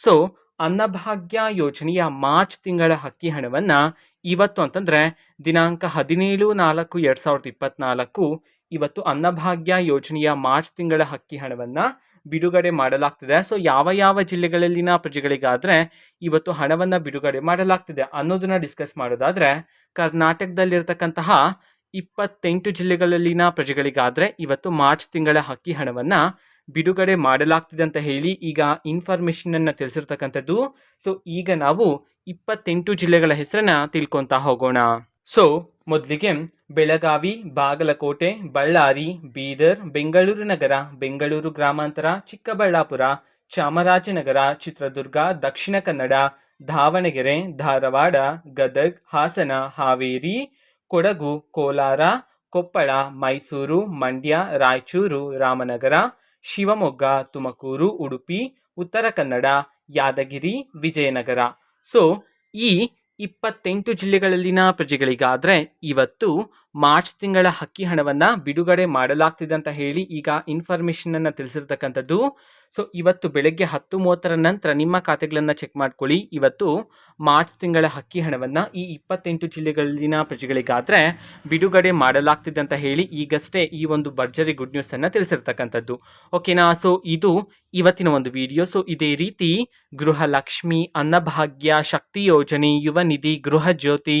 So Annabhagya ಯೋಜನೆಯ March ತಿಂಗಳ ಅಕ್ಕಿ ಹಣವನ್ನು ಇವತ್ತು ಅಂತಂದರೆ ದಿನಾಂಕ ಹದಿನೇಳು ನಾಲ್ಕು ಎರಡು ಸಾವಿರದ ಇಪ್ಪತ್ತ್ನಾಲ್ಕು ಇವತ್ತು ಅನ್ನಭಾಗ್ಯ ಯೋಜನೆಯ ಮಾರ್ಚ್ ತಿಂಗಳ ಅಕ್ಕಿ ಹಣವನ್ನು ಬಿಡುಗಡೆ ಮಾಡಲಾಗ್ತಿದೆ. ಸೊ ಯಾವ ಯಾವ ಜಿಲ್ಲೆಗಳಲ್ಲಿನ ಪ್ರಜೆಗಳಿಗಾದರೆ ಇವತ್ತು ಹಣವನ್ನು ಬಿಡುಗಡೆ ಮಾಡಲಾಗ್ತಿದೆ ಅನ್ನೋದನ್ನ ಡಿಸ್ಕಸ್ ಮಾಡೋದಾದರೆ ಕರ್ನಾಟಕದಲ್ಲಿರ್ತಕ್ಕಂತಹ ಇಪ್ಪತ್ತೆಂಟು ಜಿಲ್ಲೆಗಳಲ್ಲಿನ ಪ್ರಜೆಗಳಿಗಾದರೆ ಇವತ್ತು ಮಾರ್ಚ್ ತಿಂಗಳ ಅಕ್ಕಿ ಹಣವನ್ನು ಬಿಡುಗಡೆ ಮಾಡಲಾಗ್ತಿದೆ ಅಂತ ಹೇಳಿ ಈಗ ಇನ್ಫಾರ್ಮೇಷನನ್ನು ತಿಳಿಸಿರ್ತಕ್ಕಂಥದ್ದು. ಸೊ ಈಗ ನಾವು ಇಪ್ಪತ್ತೆಂಟು ಜಿಲ್ಲೆಗಳ ಹೆಸರನ್ನ ತಿಳ್ಕೊತಾ ಹೋಗೋಣ. ಸೊ ಮೊದಲಿಗೆ ಬೆಳಗಾವಿ, ಬಾಗಲಕೋಟೆ, ಬಳ್ಳಾರಿ, ಬೀದರ್, ಬೆಂಗಳೂರು ನಗರ, ಬೆಂಗಳೂರು ಗ್ರಾಮಾಂತರ, ಚಿಕ್ಕಬಳ್ಳಾಪುರ, ಚಾಮರಾಜನಗರ, ಚಿತ್ರದುರ್ಗ, ದಕ್ಷಿಣ ಕನ್ನಡ, ದಾವಣಗೆರೆ, ಧಾರವಾಡ, ಗದಗ್, ಹಾಸನ, ಹಾವೇರಿ, ಕೊಡಗು, ಕೋಲಾರ, ಕೊಪ್ಪಳ, ಮೈಸೂರು, ಮಂಡ್ಯ, ರಾಯಚೂರು, ರಾಮನಗರ ಶಿವಮೊಗ್ಗ ತುಮಕೂರು ಉಡುಪಿ ಉತ್ತರ ಕನ್ನಡ ಯಾದಗಿರಿ ವಿಜಯನಗರ. ಸೊ ಈ ಇಪ್ಪತ್ತೆಂಟು ಜಿಲ್ಲೆಗಳಲ್ಲಿನ ಪ್ರಜೆಗಳಿಗಾದರೆ ಇವತ್ತು ಮಾರ್ಚ್ ತಿಂಗಳ ಹಕ್ಕಿ ಹಣವನ್ನು ಬಿಡುಗಡೆ ಮಾಡಲಾಗ್ತಿದೆ ಅಂತ ಹೇಳಿ ಈಗ ಇನ್ಫಾರ್ಮೇಷನನ್ನು ತಿಳಿಸಿರ್ತಕ್ಕಂಥದ್ದು. ಸೊ ಇವತ್ತು ಬೆಳಗ್ಗೆ ಹತ್ತು ಮೂವತ್ತರ ನಂತರ ನಿಮ್ಮ ಖಾತೆಗಳನ್ನು ಚೆಕ್ ಮಾಡ್ಕೊಳ್ಳಿ. ಇವತ್ತು ಮಾರ್ಚ್ ತಿಂಗಳ ಹಕ್ಕಿ ಹಣವನ್ನು ಈ ಇಪ್ಪತ್ತೆಂಟು ಜಿಲ್ಲೆಗಳಲ್ಲಿನ ಪ್ರಜೆಗಳಿಗಾದರೆ ಬಿಡುಗಡೆ ಮಾಡಲಾಗ್ತಿದೆ ಅಂತ ಹೇಳಿ ಈಗಷ್ಟೇ ಈ ಒಂದು ಭರ್ಜರಿ ಗುಡ್ ನ್ಯೂಸನ್ನು ತಿಳಿಸಿರ್ತಕ್ಕಂಥದ್ದು. ಓಕೆನಾ ಸೊ ಇದು ಇವತ್ತಿನ ಒಂದು ವಿಡಿಯೋ ಸೊ ಇದೇ ರೀತಿ ಗೃಹಲಕ್ಷ್ಮಿ ಅನ್ನಭಾಗ್ಯ ಶಕ್ತಿ ಯೋಜನೆ ಯುವ ನಿಧಿ ಗೃಹ ಜ್ಯೋತಿ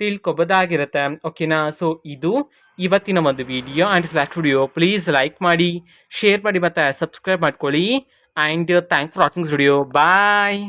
ತಿಳ್ಕೊಬೋದಾಗಿರುತ್ತೆ. ಓಕೆನಾ ಸೊ ಇದು ಇವತ್ತಿನ ಒಂದು video and last video please like ಮಾಡಿ ಶೇರ್ ಮಾಡಿ ಮತ್ತು ಸಬ್ಸ್ಕ್ರೈಬ್ ಮಾಡ್ಕೊಳ್ಳಿ. And thank for watching studio bye